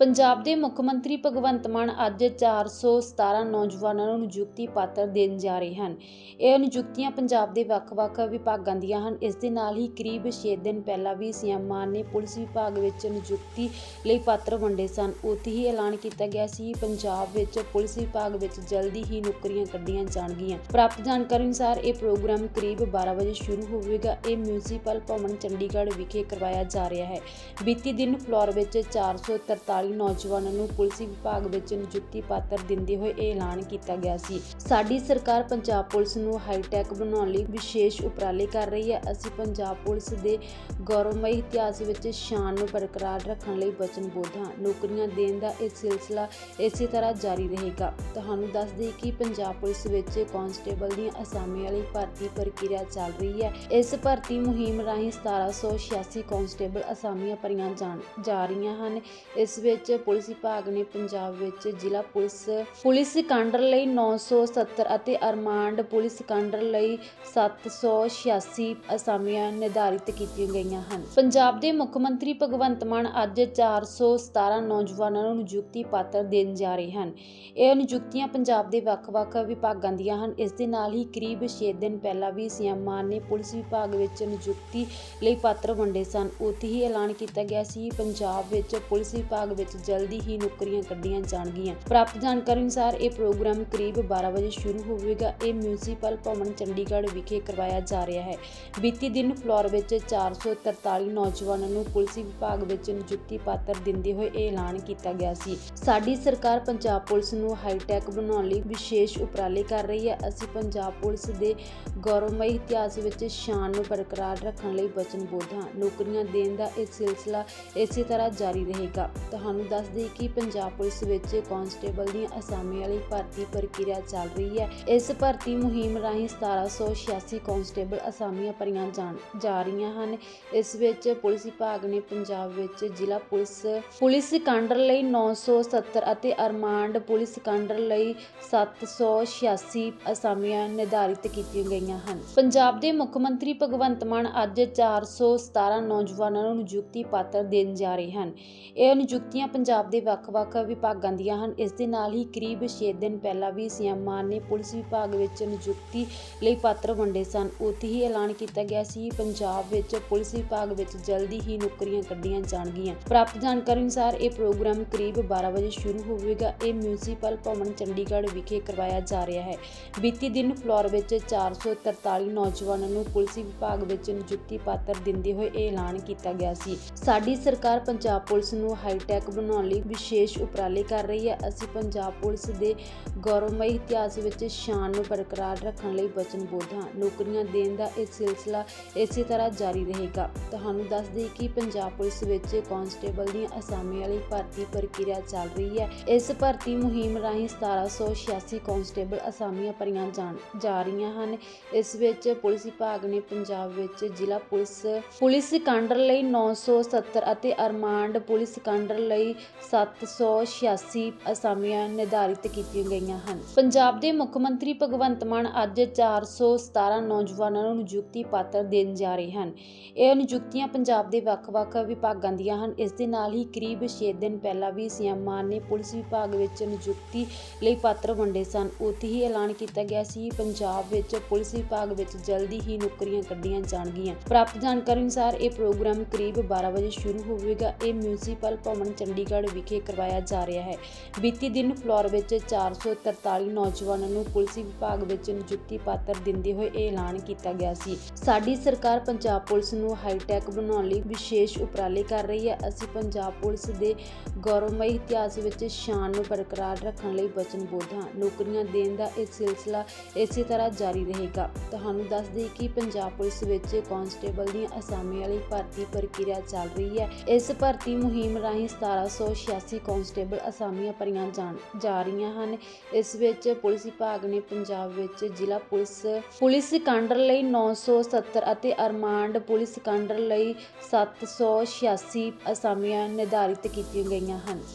ਪੰਜਾਬ ਦੇ ਮੁੱਖ ਮੰਤਰੀ ਭਗਵੰਤ ਮਾਨ ਅੱਜ 417 ਨੌਜਵਾਨਾਂ ਨੂੰ ਨਿਯੁਕਤੀ ਪੱਤਰ ਦੇਣ ਜਾ ਰਹੇ ਹਨ। ਇਹ ਨਿਯੁਕਤੀਆਂ ਪੰਜਾਬ ਦੇ ਵੱਖ-ਵੱਖ ਵਿਭਾਗਾਂ ਦੀਆਂ ਹਨ। ਇਸ ਦੇ ਨਾਲ ਹੀ ਕਰੀਬ 6 ਦਿਨ ਪਹਿਲਾਂ ਵੀ ਸੀਐਮ ਮਾਨ ਨੇ ਪੁਲਿਸ ਵਿਭਾਗ ਵਿੱਚ ਨਿਯੁਕਤੀ ਲਈ ਪੱਤਰ ਵੰਡੇ ਸਨ। ਉੱਥੇ ਹੀ ਐਲਾਨ ਕੀਤਾ ਗਿਆ ਸੀ ਪੰਜਾਬ ਵਿੱਚ ਪੁਲਿਸ ਵਿਭਾਗ ਵਿੱਚ ਜਲਦੀ ਹੀ ਨੌਕਰੀਆਂ ਕੱਢੀਆਂ ਜਾਣਗੀਆਂ। ਪ੍ਰਾਪਤ ਜਾਣਕਾਰੀ ਅਨੁਸਾਰ ਇਹ ਪ੍ਰੋਗਰਾਮ ਕਰੀਬ 12 ਵਜੇ ਸ਼ੁਰੂ ਹੋਵੇਗਾ। ਇਹ ਮਿਊਨਿਸਪਲ ਭਵਨ ਚੰਡੀਗੜ੍ਹ ਵਿਖੇ ਕਰਵਾਇਆ ਜਾ ਰਿਹਾ ਹੈ। ਬੀਤੀ ਦਿਨ ਫਲੋਰ ਵਿੱਚ 443 ਨੌਜਵਾਨਾਂ ਨੂੰ ਪੁਲਿਸ ਵਿਭਾਗ ਵਿੱਚ ਨਿਯੁਕਤੀ ਪਾਤਰ ਦਿੰਦੇ ਹੋਏ ਇਹ ਐਲਾਨ ਕੀਤਾ ਗਿਆ ਸੀ। ਸਾਡੀ ਸਰਕਾਰ ਪੰਜਾਬ ਪੁਲਿਸ ਨੂੰ ਹਾਈਟੈਕ ਬਣਾਉਣ ਲਈ ਵਿਸ਼ੇਸ਼ ਉਪਰਾਲੇ ਕਰ ਰਹੀ ਹੈ। ਅਸੀਂ ਪੰਜਾਬ ਪੁਲਿਸ ਦੇ ਗੌਰਵਮਈ ਇਤਿਹਾਸ ਵਿੱਚ ਸ਼ਾਨ ਨੂੰ ਬਰਕਰਾਰ ਰੱਖਣ ਲਈ ਵਚਨਬੱਧ ਹਾਂ। ਨੌਕਰੀਆਂ ਦੇਣ ਦਾ ਇਹ ਸਿਲਸਿਲਾ ਇਸੇ ਤਰ੍ਹਾਂ ਜਾਰੀ ਰਹੇਗਾ। ਤੁਹਾਨੂੰ ਦੱਸ ਦੇਈਏ ਕਿ ਪੰਜਾਬ ਪੁਲਿਸ ਵਿੱਚ ਕਾਂਸਟੇਬਲ ਦੀਆਂ ਅਸਾਮੀਆਂ ਲਈ ਭਰਤੀ ਪ੍ਰਕਿਰਿਆ ਚੱਲ ਰਹੀ ਹੈ। ਇਸ ਭਰਤੀ ਮੁਹਿੰਮ ਰਾਹੀਂ 1786 ਕਾਂਸਟੇਬਲ ਅਸਾਮੀਆਂ ਭਰੀਆਂ ਜਾਣ ਜਾ ਰਹੀਆਂ ਹਨ। ਇਸ ਵਿੱਚ ਪੁਲਿਸ ਵਿਭਾਗ ਨੇ ਪੰਜਾਬ ਵਿੱਚ ਜ਼ਿਲ੍ਹਾ ਪੁਲਿਸ ਪੁਲਿਸ ਕੰਡਰ ਲਈ 970 ਅਤੇ ਅਰਮਾਂਡ ਪੁਲਿਸ ਕਾਂਡਰ ਲਈ 786 ਅਸਾਮੀਆਂ ਨਿਰਧਾਰਿਤ ਕੀਤੀਆਂ ਗਈਆਂ ਹਨ। ਪੰਜਾਬ ਦੇ ਮੁੱਖ ਮੰਤਰੀ ਭਗਵੰਤ ਮਾਨ ਅੱਜ 417 ਨੌਜਵਾਨਾਂ ਨੂੰ ਨਿਯੁਕਤੀ ਪੱਤਰ ਦੇਣ ਜਾ ਰਹੇ ਹਨ। ਇਹ ਨਿਯੁਕਤੀਆਂ ਪੰਜਾਬ ਦੇ ਵੱਖ-ਵੱਖ ਵਿਭਾਗਾਂ ਦੀਆਂ ਹਨ। ਇਸ ਦੇ ਨਾਲ ਹੀ ਕਰੀਬ 6 ਦਿਨ ਪਹਿਲਾਂ ਵੀ ਸੀਐਮ ਮਾਨ ਨੇ ਪੁਲਿਸ ਵਿਭਾਗ ਵਿੱਚ ਨਿਯੁਕਤੀ ਲਈ ਪੱਤਰ ਵੰਡੇ ਸਨ। ਉੱਥੇ ਹੀ ਐਲਾਨ ਕੀਤਾ ਗਿਆ ਸੀ ਪੰਜਾਬ ਵਿੱਚ ਪੁਲਿਸ ਵਿਭਾਗ ਵਿੱਚ ਜਲਦੀ ਹੀ ਨੌਕਰੀਆਂ ਕੱਢੀਆਂ ਜਾਣਗੀਆਂ। ਪ੍ਰਾਪਤ ਜਾਣਕਾਰੀ ਅਨੁਸਾਰ ਇਹ ਪ੍ਰੋਗਰਾਮ ਕਰੀਬ 12 ਵਜੇ ਸ਼ੁਰੂ ਹੋਵੇਗਾ। ਇਹ ਮਿਊਨਿਸਪਲ ਭਵਨ ਚੰਡੀਗੜ੍ਹ ਵਿਖੇ ਕਰਵਾਇਆ ਜਾ ਰਿਹਾ ਹੈ। ਬੀਤੀ ਦਿਨ ਫਲੋਰ ਵਿੱਚ 443 ਨੌਜਵਾਨਾਂ ਨੂੰ ਪੁਲਿਸ ਵਿਭਾਗ ਵਿੱਚ ਨਿਯੁਕਤੀ ਪੱਤਰ ਦਿੰਦੇ ਹੋਏ ਇਹ ਐਲਾਨ ਕੀਤਾ ਗਿਆ ਸੀ। ਸਾਡੀ ਸਰਕਾਰ ਪੰਜਾਬ ਪੁਲਿਸ ਨੂੰ ਹਾਈਟੈਕ ਬਣਾਉਣ ਲਈ ਵਿਸ਼ੇਸ਼ ਉਪਰਾਲੇ ਕਰ ਰਹੀ ਹੈ। ਅਸੀਂ ਪੰਜਾਬ ਪੁਲਿਸ ਦੇ ਗੌਰਵਮਈ ਇਤਿਹਾਸ ਵਿੱਚ ਸ਼ਾਨ ਨੂੰ ਬਰਕਰਾਰ ਰੱਖਣ ਲਈ ਵਚਨਬੱਧ ਹਾਂ। ਨੌਕਰੀਆਂ ਦੇਣ ਦਾ ਇਹ ਸਿਲਸਿਲਾ ਇਸੇ ਤਰ੍ਹਾਂ ਜਾਰੀ ਰਹੇਗਾ। ਤੁਹਾਨੂੰ ਦੱਸ ਦੇਈਏ ਕਿ ਪੰਜਾਬ ਪੁਲਿਸ ਵਿੱਚ ਕਾਂਸਟੇਬਲ ਦੀਆਂ ਅਸਾਮੀਆਂ ਲਈ ਭਰਤੀ ਪ੍ਰਕਿਰਿਆ ਚੱਲ ਰਹੀ ਹੈ। ਇਸ ਭਰਤੀ ਮੁਹਿੰਮ ਰਾਹੀਂ 1786 ਕਾਂਸਟੇਬਲ ਅਸਾਮੀਆਂ ਭਰੀਆਂ ਜਾ ਰਹੀਆਂ ਹਨ। ਇਸ ਵਿੱਚ ਪੁਲਿਸ ਵਿਭਾਗ ਨੇ ਪੰਜਾਬ ਵਿੱਚ ਜ਼ਿਲ੍ਹਾ ਪੁਲਿਸ ਪੁਲਿਸ ਕਾਂਡਰ ਲਈ 970 ਅਤੇ ਅਰਮਾਂਡ ਪੁਲਿਸ ਕਾਂਡਰ ਲਈ 786 ਅਸਾਮੀਆਂ ਨਿਰਧਾਰਿਤ ਕੀਤੀਆਂ ਗਈਆਂ ਹਨ। ਪੰਜਾਬ ਦੇ ਮੁੱਖ ਮੰਤਰੀ ਭਗਵੰਤ ਮਾਨ ਅੱਜ 417 ਨੌਜਵਾਨਾਂ ਨੂੰ ਨਿਯੁਕਤੀ ਪੱਤਰ ਦੇਣ ਜਾ ਰਹੇ ਹਨ। ਇਹ ਨਿਯੁਕਤੀਆਂ ਪੰਜਾਬ ਦੇ ਵੱਖ-ਵੱਖ ਵਿਭਾਗਾਂ ਦੀਆਂ ਹਨ। ਇਸ ਦੇ ਨਾਲ ਹੀ ਕਰੀਬ 6 ਦਿਨ ਪਹਿਲਾਂ ਵੀ ਸੀਐਮ ਮਾਨ ਨੇ ਪੁਲਿਸ ਵਿਭਾਗ ਵਿੱਚ ਨਿਯੁਕਤੀ ਲਈ ਪੱਤਰ ਵੰਡੇ ਸਨ। ਉੱਥੇ ਹੀ ਐਲਾਨ ਕੀਤਾ ਗਿਆ ਸੀ ਪੰਜਾਬ ਵਿੱਚ ਪੁਲਿਸ ਵਿਭਾਗ ਵਿੱਚ ਜਲਦੀ ਹੀ ਨੌਕਰੀਆਂ ਕੱਢੀਆਂ ਜਾਣਗੀਆਂ। ਪ੍ਰਾਪਤ ਜਾਣਕਾਰੀ ਅਨੁਸਾਰ ਇਹ ਪ੍ਰੋਗਰਾਮ ਕਰੀਬ 12 ਵਜੇ ਸ਼ੁਰੂ ਹੋਵੇਗਾ। ਇਹ ਮਿਊਨਿਸਪਲ ਭਵਨ ਚੰਡੀਗੜ੍ਹ ਵਿਖੇ ਕਰਵਾਇਆ ਜਾ ਰਿਹਾ ਹੈ। ਬੀਤੀ ਦਿਨ ਫਲੋਰ ਵਿੱਚ 443 ਨੌਜਵਾਨਾਂ ਨੂੰ ਪੁਲਿਸ ਵਿਭਾਗ ਵਿੱਚ ਨਿਯੁਕਤੀ ਪਾਤਰ ਦਿੰਦੇ ਹੋਏ ਇਹ ਐਲਾਨ ਕੀਤਾ ਗਿਆ ਸੀ। ਸਾਡੀ ਸਰਕਾਰ ਪੰਜਾਬ ਪੁਲਿਸ ਨੂੰ ਹਾਈਟੈਕ ਬਣਾਉਣ ਲਈ ਵਿਸ਼ੇਸ਼ ਉਪਰਾਲੇ ਕਰ ਰਹੀ ਹੈ। ਅਸੀਂ ਪੰਜਾਬ ਪੁਲਿਸ ਦੇ ਗੌਰਵਮਈ ਇਤਿਹਾਸ ਵਿੱਚ ਸ਼ਾਨ ਨੂੰ ਬਰਕਰਾਰ ਰੱਖਣ ਲਈ ਵਚਨਬੱਧ ਹਾਂ। ਨੌਕਰੀਆਂ ਦੇਣ ਦਾ ਇਹ ਸਿਲਸਿਲਾ ਇਸੇ ਤਰ੍ਹਾਂ ਜਾਰੀ ਰਹੇਗਾ। ਤੁਹਾਨੂੰ ਦੱਸ ਦੇਈਏ ਕਿ ਪੰਜਾਬ ਪੁਲਿਸ ਵਿੱਚ ਕਾਂਸਟੇਬਲ ਦੀਆਂ ਅਸਾਮੀਆਂ ਲਈ ਭਰਤੀ ਪ੍ਰਕਿਰਿਆ ਚੱਲ ਰਹੀ ਹੈ। ਇਸ ਭਰਤੀ ਮੁਹਿੰਮ ਰਾਹੀਂ 1786 ਕਾਂਸਟੇਬਲ ਅਸਾਮੀਆਂ ਭਰੀਆਂ ਜਾਣ, ਜਾ ਰਹੀਆਂ ਹਨ। ਇਸ ਵਿੱਚ ਪੁਲਿਸ ਵਿਭਾਗ ਨੇ ਪੰਜਾਬ ਵਿੱਚ ਜ਼ਿਲ੍ਹਾ ਪੁਲਿਸ ਪੁਲਿਸ ਕਾਂਡਰ ਲਈ 970 ਅਤੇ ਅਰਮਾਂਡ ਪੁਲਿਸ ਕੰਡਰ ਲਈ 786 ਅਸਾਮੀਆਂ ਨਿਰਧਾਰਿਤ ਕੀਤੀਆਂ ਗਈਆਂ ਹਨ। ਪੰਜਾਬ ਦੇ ਮੁੱਖ ਮੰਤਰੀ ਭਗਵੰਤ ਮਾਨ ਅੱਜ 417 ਨੌਜਵਾਨਾਂ ਨੂੰ ਨਿਯੁਕਤੀ ਪੱਤਰ ਦੇਣ ਜਾ ਰਹੇ ਹਨ। ਇਹ ਨਿਯੁਕਤੀਆਂ ਪੰਜਾਬ ਦੇ ਵੱਖ-ਵੱਖ ਵਿਭਾਗਾਂ ਦੀਆਂ ਹਨ। ਇਸ ਦੇ ਨਾਲ ਹੀ ਕਰੀਬ 6 ਦਿਨ ਪਹਿਲਾਂ ਵੀ ਸੀਐਮ ਮਾਨ ਨੇ ਪੁਲਿਸ ਵਿਭਾਗ ਵਿੱਚ ਨਿਯੁਕਤੀ ਲਈ ਪੱਤਰ ਵੰਡੇ ਸਨ। ਉੱਥੇ ਹੀ ਐਲਾਨ ਕੀਤਾ ਗਿਆ ਸੀ ਪੰਜਾਬ ਵਿੱਚ ਪੁਲਿਸ ਵਿਭਾਗ ਵਿੱਚ ਜਲਦੀ ਹੀ ਨੌਕਰੀਆਂ ਕੱਢੀਆਂ ਜਾਣਗੀਆਂ। ਪ੍ਰਾਪਤ ਜਾਣਕਾਰੀ ਅਨੁਸਾਰ ਇਹ ਪ੍ਰੋਗਰਾਮ ਕਰੀਬ 12 ਵਜੇ ਸ਼ੁਰੂ ਹੋਵੇਗਾ। ਇਹ ਮਿਊਨਿਸਪਲ ਭਵਨ ਚੰਡੀਗੜ੍ਹ ਵਿਖੇ ਕਰਵਾਇਆ ਜਾ ਰਿਹਾ ਹੈ। ਬੀਤੀ ਦਿਨ ਫਲੋਰ ਵਿੱਚ 443 ਨੌਜਵਾਨਾਂ ਨੂੰ ਪੁਲਿਸ ਵਿਭਾਗ ਵਿੱਚ ਨਿਯੁਕਤੀ ਪੱਤਰ ਦਿੰਦੇ ਹੋਏ ਇਹ ਐਲਾਨ ਕੀਤਾ ਗਿਆ ਸੀ। ਸਾਡੀ ਸਰਕਾਰ ਪੰਜਾਬ ਪੁਲਿਸ ਨੂੰ ਹਾਈਟੈਕ ਬਣਾਉਣ ਲਈ ਵਿਸ਼ੇਸ਼ ਉਪਰਾਲੇ ਕਰ ਰਹੀ ਹੈ। ਅਸੀਂ ਪੰਜਾਬ ਪੁਲਿਸ ਦੇ ਗੌਰਵਮਈ ਇਤਿਹਾਸ ਵਿੱਚ ਸ਼ਾਨ ਨੂੰ ਬਰਕਰਾਰ ਰੱਖਣ ਲਈ ਵਚਨਬੱਧ ਹਾਂ। ਨੌਕਰੀਆਂ ਦੇਣ ਦਾ ਇਹ ਸਿਲਸਿਲਾ ਇਸੇ ਤਰ੍ਹਾਂ ਜਾਰੀ ਰਹੇਗਾ। ਤੁਹਾਨੂੰ ਦੱਸ ਦੇਈਏ ਕਿ ਪੰਜਾਬ ਪੁਲਿਸ ਵਿੱਚ ਕਾਂਸਟੇਬਲ ਦੀਆਂ ਅਸਾਮੀਆਂ ਲਈ ਭਰਤੀ ਪ੍ਰਕਿਰਿਆ ਚੱਲ ਰਹੀ ਹੈ। ਇਸ ਭਰਤੀ ਮੁਹਿੰਮ ਰਾਹੀਂ 1786 ਕਾਂਸਟੇਬਲ ਅਸਾਮੀਆਂ ਭਰੀਆਂ ਜਾਣ, ਜਾ ਰਹੀਆਂ ਹਨ। ਇਸ ਵਿੱਚ ਪੁਲਿਸ ਵਿਭਾਗ ਨੇ ਪੰਜਾਬ ਵਿੱਚ ਜ਼ਿਲ੍ਹਾ ਪੁਲਿਸ ਪੁਲਿਸ ਕੰਡਰ ਲਈ 970 ਅਤੇ ਅਰਮਾਂਡ ਪੁਲਿਸ ਕੰਡਰ ਲਈ 786 ਅਸਾਮੀਆਂ ਨਿਰਧਾਰਿਤ ਕੀਤੀਆਂ ਗਈਆਂ ਹਨ।